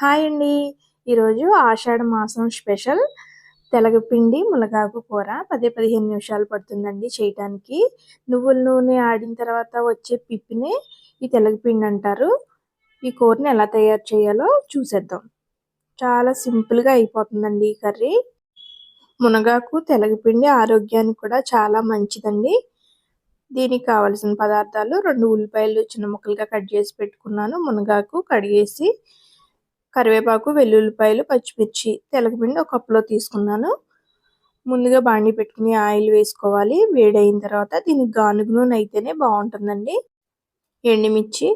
Hi అండి. ఈరోజు ఆషాఢ మాసం స్పెషల్. తెలగపిండి మునగాకు కూర పదే పదిహేను నిమిషాలు పడుతుందండి చేయటానికి. నువ్వుల నూనె ఆడిన తర్వాత వచ్చే పిప్పిని ఈ తెలగపిండి అంటారు. ఈ కూరని ఎలా తయారు చేయాలో చూసేద్దాం. చాలా సింపుల్గా అయిపోతుందండి ఈ కర్రీ. మునగాకు తెలగపిండి ఆరోగ్యానికి కూడా చాలా మంచిదండి. దీనికి కావలసిన పదార్థాలు రెండు ఉల్లిపాయలు చిన్న ముక్కలుగా కట్ చేసి పెట్టుకున్నాను. మునగాకు కడిగేసి కరివేపాకు వెల్లుల్లిపాయలు పచ్చిమిర్చి తెలగపిండి ఒక కప్పులో తీసుకున్నాను. ముందుగా బాండి పెట్టుకుని ఆయిల్ వేసుకోవాలి. వేడైన తర్వాత దీనికి గానుగు నూనె అయితేనే బాగుంటుందండి. ఎండుమిర్చి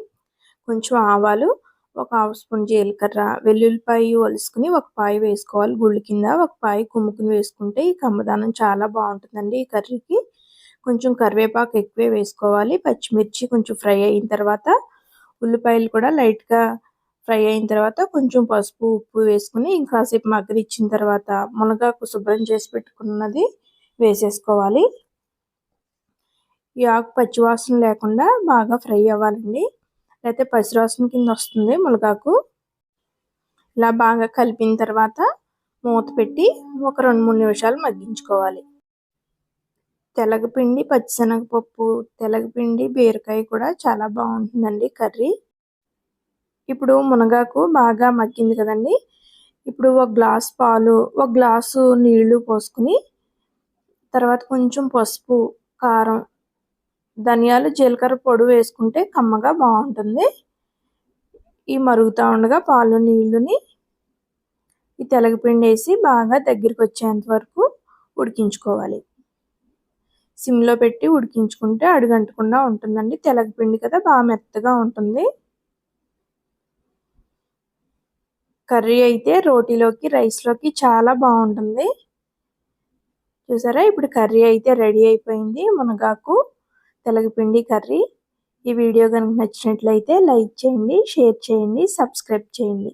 కొంచెం ఆవాలు ఒక హాఫ్ స్పూన్ జీలకర్ర వెల్లుల్లిపాయ వలుసుకుని ఒక పాయ వేసుకోవాలి. గుళ్ళు కింద ఒక పాయ కుమ్ముకుని వేసుకుంటే ఈ కమ్మదానం చాలా బాగుంటుందండి ఈ కర్రీకి. కొంచెం కరివేపాకు ఎక్కువే వేసుకోవాలి. పచ్చిమిర్చి కొంచెం ఫ్రై అయిన తర్వాత ఉల్లిపాయలు కూడా లైట్గా ఫ్రై అయిన తర్వాత కొంచెం పసుపు ఉప్పు వేసుకుని ఇంకాసేపు మగ్గరిచ్చిన తర్వాత మునగాకు శుభ్రం చేసి పెట్టుకున్నది వేసేసుకోవాలి. ఈ ఆకు పచ్చివాసన లేకుండా బాగా ఫ్రై అవ్వాలండి. లేకపోతే పసివాసన కింద వస్తుంది మునగాకు. ఇలా బాగా కలిపిన తర్వాత మూత పెట్టి ఒక రెండు మూడు నిమిషాలు మగ్గించుకోవాలి. తెలగపిండి పచ్చిశనగపప్పు తెలగపిండి బీరకాయ కూడా చాలా బాగుంటుందండి కర్రీ. ఇప్పుడు మునగాకు బాగా మగ్గింది కదండి. ఇప్పుడు ఒక గ్లాస్ పాలు ఒక గ్లాసు నీళ్ళు పోసుకుని తర్వాత కొంచెం పసుపు కారం ధనియాలు జీలకర్ర పొడి వేసుకుంటే కమ్మగా బాగుంటుంది. ఈ మరుగుతూ ఉండగా పాలు నీళ్ళుని ఈ తెలగపిండి వేసి బాగా దగ్గరికి వచ్చేంత వరకు ఉడికించుకోవాలి. సిమ్లో పెట్టి ఉడికించుకుంటే అడుగంటకుండా ఉంటుందండి. తెలగపిండి కదా బాగా మెత్తగా ఉంటుంది. కర్రీ అయితే రోటీలోకి రైస్లోకి చాలా బాగుంటుంది. చూసారా? ఇప్పుడు కర్రీ అయితే రెడీ అయిపోయింది. మునగాకు తెలగపిండి కర్రీ. ఈ వీడియో కనుక నచ్చినట్లయితే లైక్ చేయండి షేర్ చేయండి సబ్స్క్రైబ్ చేయండి.